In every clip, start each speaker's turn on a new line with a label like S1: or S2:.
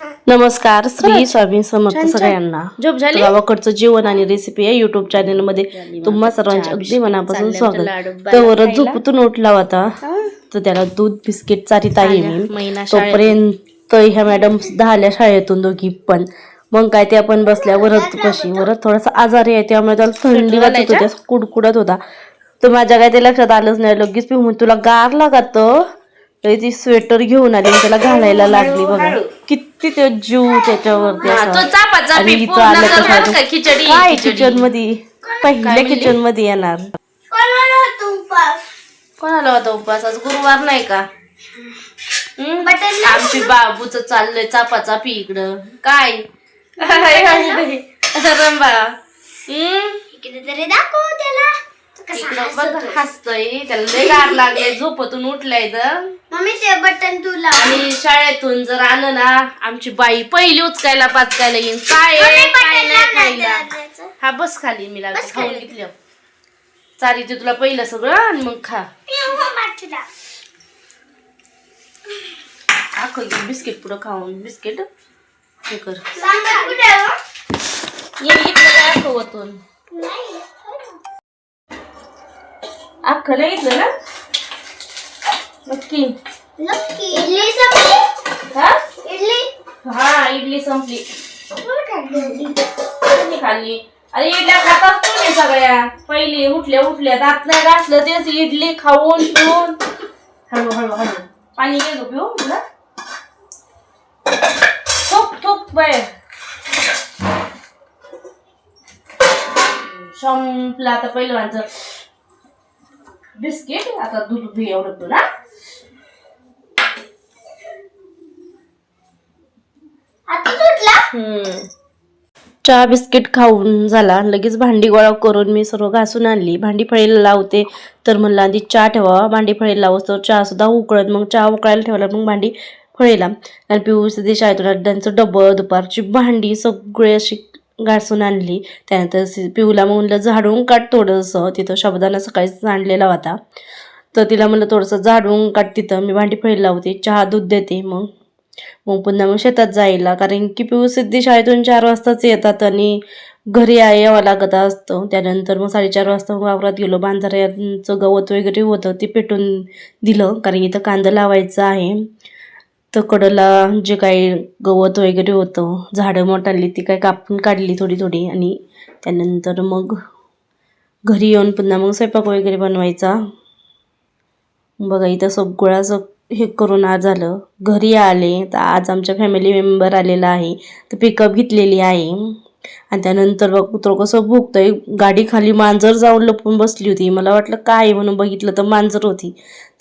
S1: नमस्कार श्री स्वामी समर्थ सगळ्यांना. गावाकडचं जेवण आणि रेसिपी आहे युट्यूब चॅनलमध्ये तुम्हा सर्वांचे अगदी मनापासून स्वागत. तर झोपूतून उठला होता. तर त्याला दूध बिस्किट चारीत आहे मी तोपर्यंत ह्या मॅडम सुद्धा आल्या शाळेतून दोघी पण. मग काय ते आपण बसल्या वरत कशी? वरत थोडासा आजारी आहे त्यामुळे त्याला थंडी वाजत होती कुडकुडत होता. तर माझ्या काय ते लक्षात आलंच नाही लगेच मी म्हणून तुला गार लागत. ती स्वेटर घेऊन आली त्याला घालायला लागली बघा. किती ते जीव त्याच्यावरती असा.
S2: तो चापाचा
S1: आणि
S2: पीठ
S1: इथं
S2: पूर्ण
S1: आलं
S2: कर
S1: तर
S2: बरं का, खिचडी
S1: काय
S2: खिचडी.
S1: किचनमध्ये पहिल्या किचनमध्ये येणार.
S2: कोणाला होता उपवास आज गुरुवार नाही का? हम्म? आमची बाबूच चाललंय चापाचा पी इकडं. काय? रंबा हम्म? बघ हसतोय त्याला लय गार लागले झोपतून उठलाय तर
S3: मम्मी ते बटन तुला
S2: आणि शाळेतून जर आलं ना आमची बाई पहिली उचकायला पाचकायला येईन. काय आहे, काय नाही खायला. हा बस खाली मी लागले खाऊन घेतली चारी ते तुला पहिलं सगळं आणि मग खा. आखो बिस्किट पुढं खाऊन बिस्किट. हे कर. ये घेतलं काय आखो वतून. अख्खं नाही घेतलं ना नक्की.
S3: इडली संपली?
S2: हा?
S3: इडली?
S2: हा इडली संपली. कोणी खाल्ली? अरे इडल्या खातात तुम्ही सगळ्या. पहिले उठल्या उठल्या. दात नाही घासलं तेच इडली खाऊन पिऊन. हळू हळू हळू. पाणी घे गं पिऊ तुला थोक थोक बाहेर. संपलं आता पहिलं माझं बिस्किट आता दूध बी एवढं तू ना.
S3: आता सुटला
S2: हम्म.
S1: चहा बिस्किट खाऊन झाला. लगेच भांडी गोळा करून मी सर्व घासून आणली. भांडी फळीला लावते तर म्हणलं आधी चहा ठेवा. भांडी फळीला लावस तर चहा सुद्धा उकळत मग चहा उकळायला ठेवला मग भांडी फळीला. आणि पिऊस ते शाळेतून अड्ड्यांचं डबं दुपारची भांडी सगळी अशी घासून आणली. त्यानंतर सी- पिऊला मग म्हणलं झाडून काढ थोडंसं तिथं शब्दानं सकाळीच आणलेला होता. तर तिला म्हणलं थोडंसं झाडून काढ तिथं मी भांडी फळी लावते चहा दूध देते मग. मग पुन्हा मग शेतात जायला कारण की पिऊ सिद्धी शाळेतून चार वाजताच येतात आणि घरी या- यावं लागत असतं. त्यानंतर मग साडेचार वाजता वावरात गेलो. बांधाऱ्यांचं गवत वगैरे होतं ते पेटून दिलं कारण इथं कांदा लावायचं आहे. तर कडला जे काही गवत वगैरे होतं झाडं मोठाली ती काय कापून काढली थोडी थोडी. आणि त्यानंतर मग घरी येऊन पुन्हा मग स्वयंपाक वगैरे बनवायचा. बघा इथं सगळं असं हे करून आज झालं. घरी आले तर आज आमच्या फॅमिली मेंबर आलेला आहे. तर पिकअप घेतलेली आहे. आणि त्यानंतर बघ कुत्रं कसं भुकतंय. गाडी खाली मांजर जाऊन लपून बसली होती. मला वाटलं काय आहे म्हणून बघितलं तर मांजर होती.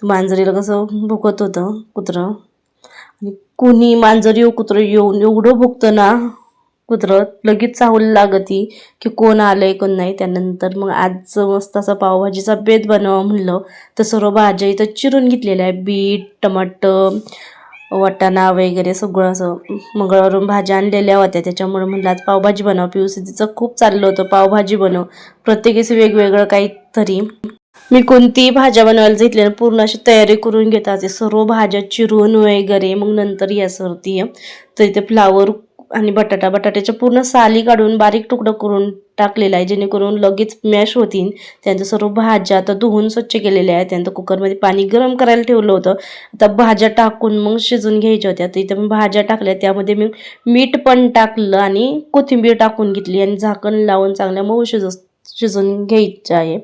S1: तर मांजरीला कसं भुकत होतं कुत्रं. आणि कुणी मांजर येऊ कुत्रं येऊन एवढं भुकतं ना कुत्रं लगेच चाहूल लागती की कोण आलंय कोण नाही. त्यानंतर मग आज मस्त असा पावभाजीचा बेत बनवा म्हणलं तर सर्व भाज्या इथं चिरून घेतलेल्या आहे बीट टमाटर वाटाणा वगैरे सगळं असं मंगळवारून भाज्या आणलेल्या होत्या. त्याच्यामुळे म्हणलं आज पावभाजी बनव. तिचं खूप चाललं होतं. पावभाजी बनव. प्रत्येकीचं वेगवेगळं काहीतरी. मी कोणतीही भाज्या बनवायला घेतली पूर्ण अशी तयारी करून घेत सर्व भाज्या चिरून वगैरे मग नंतर यासाठी तर इथे फ्लावर आणि बटाटा बटाट्याच्या पूर्ण साली काढून बारीक तुकडं करून टाकलेला आहे. जेणेकरून लगेच मॅश होतील. त्यांचं सर्व भाज्या आता धुवून स्वच्छ केलेल्या आहेत. त्यानंतर कुकरमध्ये पाणी गरम करायला ठेवलं होतं. आता भाज्या टाकून मग शिजून घ्यायच्या होत्या. तर इथं मी भाज्या टाकल्या. त्यामध्ये मी मीठ पण टाकलं आणि कोथिंबीर टाकून घेतली आणि झाकण लावून चांगल्या मऊ शिज शिजून घ्यायचं आहे.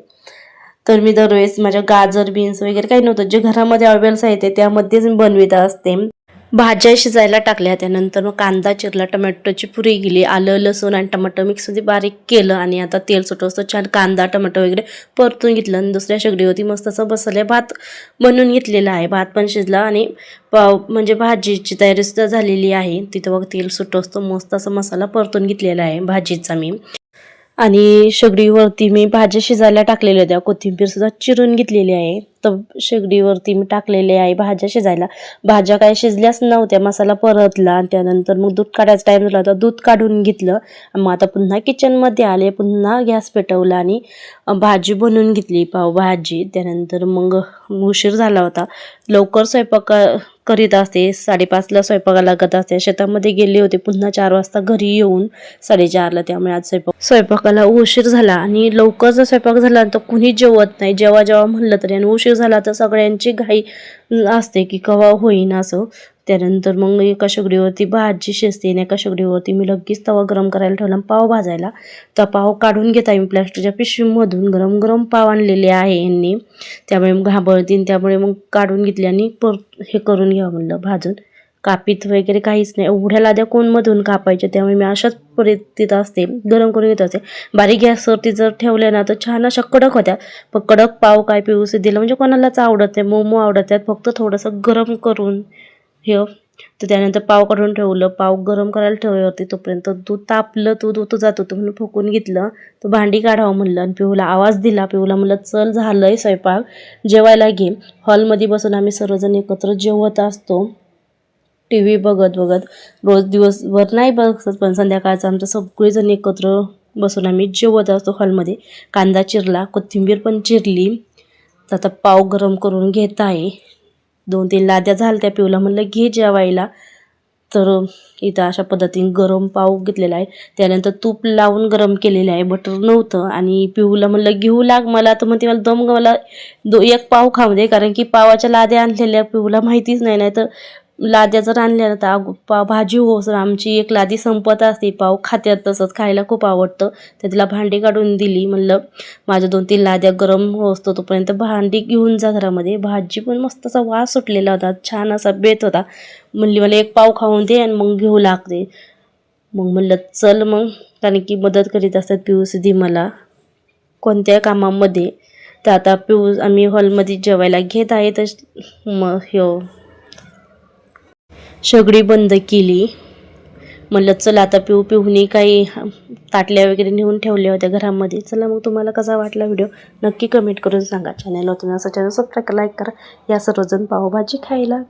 S1: तर मी दरवेळेस माझ्या गाजर बीन्स वगैरे काही नव्हतं. जे घरामध्ये अवेलेबल साहित्य त्यामध्येच मी बनवित असते. भाज्या शिजायला टाकल्या. त्यानंतर मग कांदा चिरला टमॅटोची पुरी गेली आलं लसूण आणि टमाटर मिक्समध्ये बारीक केलं आणि आता तेल सुटवस्त छान कांदा टमाटर वगैरे परतून घेतलं आणि दुसऱ्या शेगडी होती मस्त असं बसले भात बनवून घेतलेला आहे. भात पण शिजला आणि पाव म्हणजे भाजीची तयारी सुद्धा झालेली आहे. तिथं बघ तेल सुटवस्तो मस्त असा मसाला परतून घेतलेला आहे भाजीचा मी. आणि शेगडीवरती मी भाज्या शिजायला टाकलेल्या होत्या. कोथिंबीर सुद्धा चिरून घेतलेली आहे. तर शेगडीवरती मी टाकलेले आहे भाज्या शिजायला. भाज्या काय शिजल्याच नव्हत्या. मसाला परतला आणि त्यानंतर मग दूध काढायचा टाईम झाला होता. दूध काढून घेतलं. मग आता पुन्हा किचनमध्ये आले. पुन्हा गॅस पेटवला आणि भाजी बनवून घेतली. पावभाजी. त्यानंतर मग उशीर झाला होता. लवकर स्वयंपाक करीत असते. साडेपाचला स्वयंपाकाला लागत असते. शेतामध्ये गेले होते. पुन्हा चार वाजता घरी येऊन साडेचारला त्यामुळे आज स्वयंपाक स्वयंपाकाला उशीर झाला आणि लवकर जर स्वयंपाक झाला तर कुणी जेवत नाही. जेव्हा जेव्हा म्हणलं तरी आणि उशीर झाला तर सगळ्यांची घाई असते की कवा होईन असं. त्यानंतर मग एका शेगडीवरती भाजी शिजते आणि एका शेगडीवरती मी लगेच तवा गरम करायला ठेवला पाव भाजायला. तर पाव काढून घेत आहे मी प्लॅस्टिकच्या पिशवीमधून. गरम गरम पाव आणलेले आहे यांनी. त्यामुळे मग घाबरतीन त्यामुळे मग काढून घेतले आणि पर हे करून घ्यावं म्हणलं भाजून. कापीत वगैरे काहीच नाही. एवढ्या लाद्या कोणमधून कापायच्या? त्यामुळे मी अशाच परिस्थितीत असते. गरम करून घेत असते. बारीक गॅसवरती जर ठेवल्या ना तर छान अशा कडक होत्या. पण कडक पाव काय पिऊस दिलं म्हणजे कोणालाच आवडत नाही. मोमो आवडत आहेत फक्त थोडंसं गरम करून हे हो. तर त्यानंतर पाव काढून ठेवलं. पाव गरम करायला ठेवले होते तोपर्यंत दूध तापलं दूध होतं जात होतं म्हणून फुकून घेतलं. तर भांडी काढावं म्हणलं आणि पिऊला आवाज दिला. पिऊला म्हणलं चल झालं आहे स्वयंपाक. जेवायला घे. हॉलमध्ये बसून आम्ही सर्वजण एकत्र जेवत असतो. टी व्ही बघत बघत. रोज दिवसभर नाही बघत पण संध्याकाळचं आमचं सगळेजण एकत्र बसून आम्ही जेवत असतो हॉलमध्ये. कांदा चिरला कोथिंबीर पण चिरली. तर आता पाव गरम करून घेत आहे. दोन तीन लाद्या झाल्या त्या पिऊला. म्हणलं घे जेवायला. तर इथं अशा पद्धतीने गरम पाव घेतलेला आहे. त्यानंतर तूप लावून गरम केलेलं आहे. बटर नव्हतं. आणि पिऊला म्हणलं घेऊ लाग मला. तर म्हणते मला दम मला दो एक पाव खाऊ दे. कारण की पावाच्या लाद्या आणलेल्या पिऊला माहितीच नाही. नाही तर लाद्या जर आणल्या ना तर अगो पाव भाजी हो सर आमची एक लादी संपत असते पाव खात्यात तसंच खायला खूप आवडतं. तर तिला भांडी काढून दिली म्हणलं माझ्या दोन तीन लाद्या गरम होतो तोपर्यंत भांडी घेऊन जा घरामध्ये. भाजी पण मस्त असा वास सुटलेला होता छान असा बेत होता. म्हणली मला एक पाव खाऊन दे आणि मग घेऊ लागते. मग म्हणलं चल मग कारण की मदत करीत असतात पिऊस दी मला कोणत्या कामामध्ये. तर आता पिऊस आम्ही हॉलमध्ये जेवायला घेत आहे तर मग हो शेगडी बंद केली. म्हणलं चला आता पिऊ पिऊनी काही ताटल्या वगैरे नेऊन ठेवल्या होत्या घरामध्ये. चला मग तुम्हाला कसा वाटला व्हिडिओ? नक्की कमेंट करून सांगा. चॅनल तुम्ही असं चॅनल सबस्क्राईब लाईक करा. या सर्वजण पावभाजी खायला.